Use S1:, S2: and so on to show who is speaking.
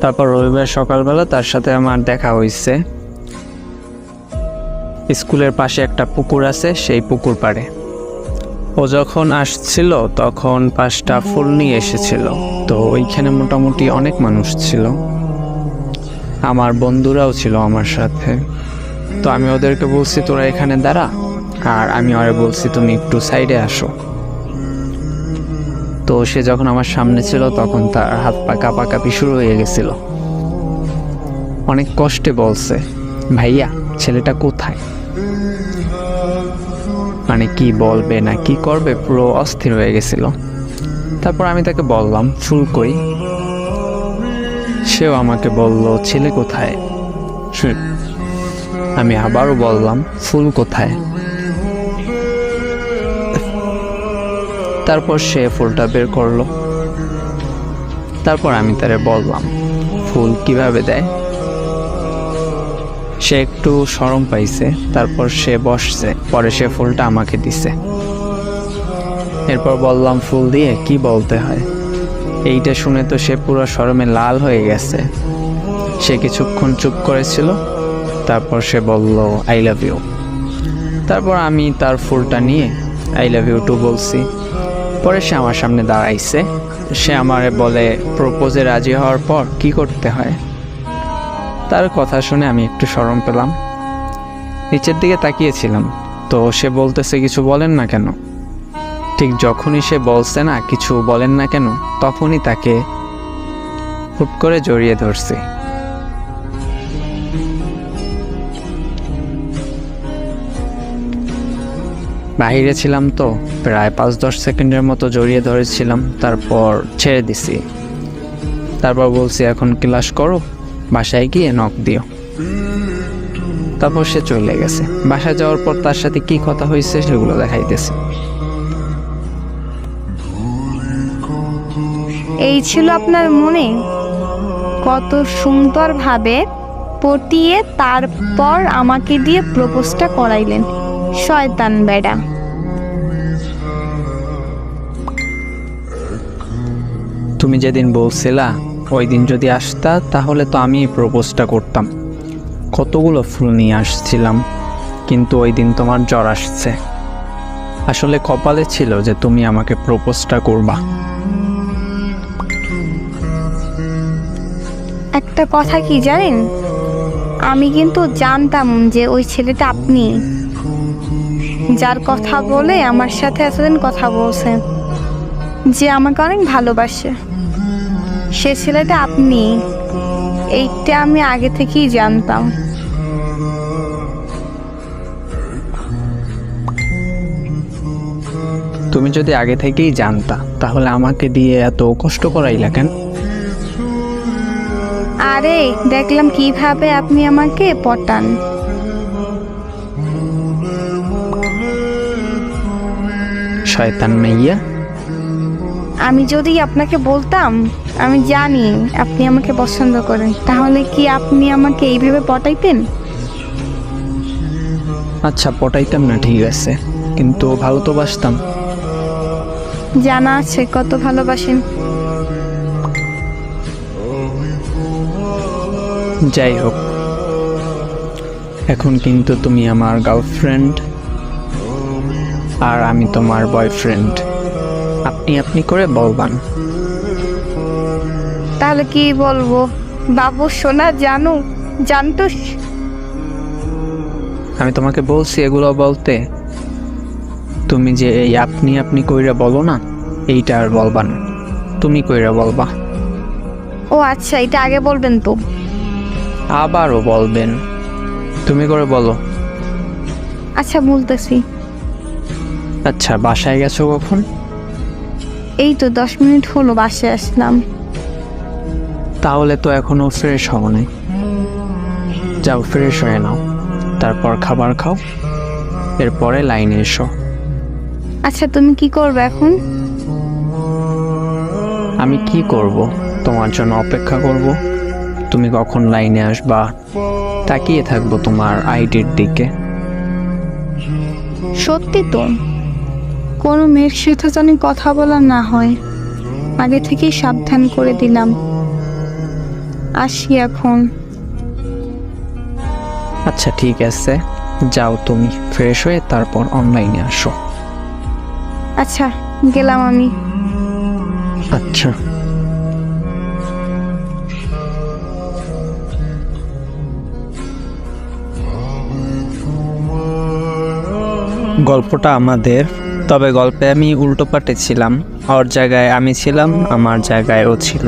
S1: তারপর রবিবার সকালবেলা তার সাথে আমার দেখা হয়েছে স্কুলের পাশে একটা পুকুর আছে, সেই পুকুর পাড়ে। ও যখন আসছিল, তখন পাঁচটা ফুল নিয়ে এসেছিল। তো ওইখানে মোটামুটি অনেক মানুষ ছিল। আমার বন্ধুরাও ছিল আমার সাথে। তো আমি ওদেরকে বলছি, তোরা এখানে দাঁড়া। আর আমি ওরে বলছি, তুমি একটু সাইডে আসো। তো সে যখন আমার সামনে ছিল, তখন তার হাত পা কাঁপাকাঁপি শুরু হয়ে গেছিল। অনেক কষ্টে বলছে, ভাইয়া, ছেলেটা কোথায়? মানে কি বলবে না কি করবে, পুরো অস্থির হয়ে গেছিল। তারপর আমি তাকে বললাম ফুল কই? সেও আমাকে বলল, ছেলে কোথায়? আমি আবারও বললাম, ফুল কোথায়? তারপর সে ফুলটা বের করল। তারপর আমি তারে বললাম, ফুল কীভাবে দেয়? সে একটু সরম পাইছে, তারপর সে বসছে, পরে সে ফুলটা আমাকে দিছে। এরপর বললাম, ফুল দিয়ে কি বলতে হয়? এইটা শুনে তো সে পুরো শরমে লাল হয়ে গেছে। সে কিছুক্ষণ চুপ করেছিল, তারপর সে বলল, আই লাভ ইউ। তারপর আমি তার ফুলটা নিয়ে, আই লাভ ইউ টু বলছি। পরে সে আমার সামনে দাঁড়াইছে। সে আমারে বলে, প্রপোজে রাজি হওয়ার পর কি করতে হয়? তার কথা শুনে আমি একটু সরম পেলাম। নিচের দিকে তাকিয়েছিলাম। তো সে বলতেছে, কিছু বলেন না কেন? ঠিক যখনই সে বলছে না, কিছু বলেন না কেন? তখনই তাকে হুট করে জড়িয়ে ধরছি। বাহিরে ছিলাম তো, প্রায় পাঁচ দশ সেকেন্ডের মতো জড়িয়ে ধরেছিলাম, তারপর ছেড়ে দিছি। তারপর বলছি, এখন ক্লাস করো, বাসায় গিয়ে নখ দিও। তারপর সে চলে গেছে। বাসায় যাওয়ার পর তার সাথে কি কথা হয়েছে সেগুলো দেখাইতেছে।
S2: এই ছিল আপনার মনে? কত সুন্দরভাবে পটিয়ে তারপর আমাকে দিয়ে প্রপোজটা করাইলেন। শয়তান বেডা।
S1: তুমি যেদিন বলছিলা ওই দিন যদি আসতা তাহলে তো আমি প্রপোজটা করতাম। কতগুলো ফুল নিয়ে আসছিলাম কিন্তু ওই দিন তোমার জ্বর আসছে। আসলে কপালে ছিল যে তুমি আমাকে প্রপোজটা করবা।
S2: একটা কথা কি জানেন? আমি কিন্তু জানতাম যে ওই ছেলেটা আপনি। যার কথা বলে আমার সাথে এতদিন কথা বলছেন যে আমাকে অনেক ভালোবাসে। সে ছেলেটা আপনি এইটা আমি আগে থেকেই জানতাম।
S1: তুমি যদি আগে থেকেই জানতা তাহলে আমাকে দিয়ে এত কষ্ট করাইলা কেন?
S2: আরে দেখলাম কীভাবে আপনি আমাকে পটান।
S1: শয়তান মাইয়া।
S2: আমি যদি আপনাকে বলতাম আমি জানি আপনি আমাকে পছন্দ করেন। তাহলে কি আপনি আমাকে এইভাবে পটাইতেন?
S1: আচ্ছা পটাইতাম না ঠিক আছে। কিন্তু ভালো তো বাসতাম।
S2: জানা আছে কত ভালোবাসেন।
S1: যাই হোক। এখন কিন্তু তুমি আমার গার্লফ্রেন্ড। আর আমি তোমার বয়ফ্রেন্ড আপনি আপনি করে বলবান।
S2: তাহলে কি বলব? বাবু সোনা জানু জানতো
S1: আমি তোমাকে বলছি এগুলো বলতে। তুমি যে এই আপনি আপনি কইরা বলো না এইটা আর বলবা না। তুমি কইরা বলবা।
S2: ও আচ্ছা এটা আগে বলবেন তো।
S1: আবারও বলবেন। তুমি করে বলো।
S2: আচ্ছা বলতেছি।
S1: আচ্ছা বাসায় গেছো কখন?
S2: এই তো দশ মিনিট হলো বাসে আসলাম।
S1: তাহলে তো এখনও ফ্রেশ হও নাই। যাও ফ্রেশ হয়ে নাও। তারপর খাবার খাও। এরপরে লাইনে এসো।
S2: আচ্ছা তুমি কি করবে এখন?
S1: আমি কি করব? তোমার জন্য অপেক্ষা করব। তুমি কখন লাইনে আসবা? তাকিয়ে থাকব তোমার আইডির দিকে।
S2: সত্যি তো। কোনো মেয়ের সাথে যেন কথা বলা না হয়। আগে থেকেই সাবধান করে দিলাম। আসি এখন।
S1: আচ্ছা ঠিক আছে। যাও তুমি ফ্রেশ হয়ে তারপর অনলাইনে আসো।
S2: আচ্ছা গেলাম আমি।
S1: আচ্ছা। গল্পটা আমাদের তবে গল্পে আমি উল্টো পাটে ছিলাম। ওর জায়গায় আমি ছিলাম আমার জায়গায় ও ছিল।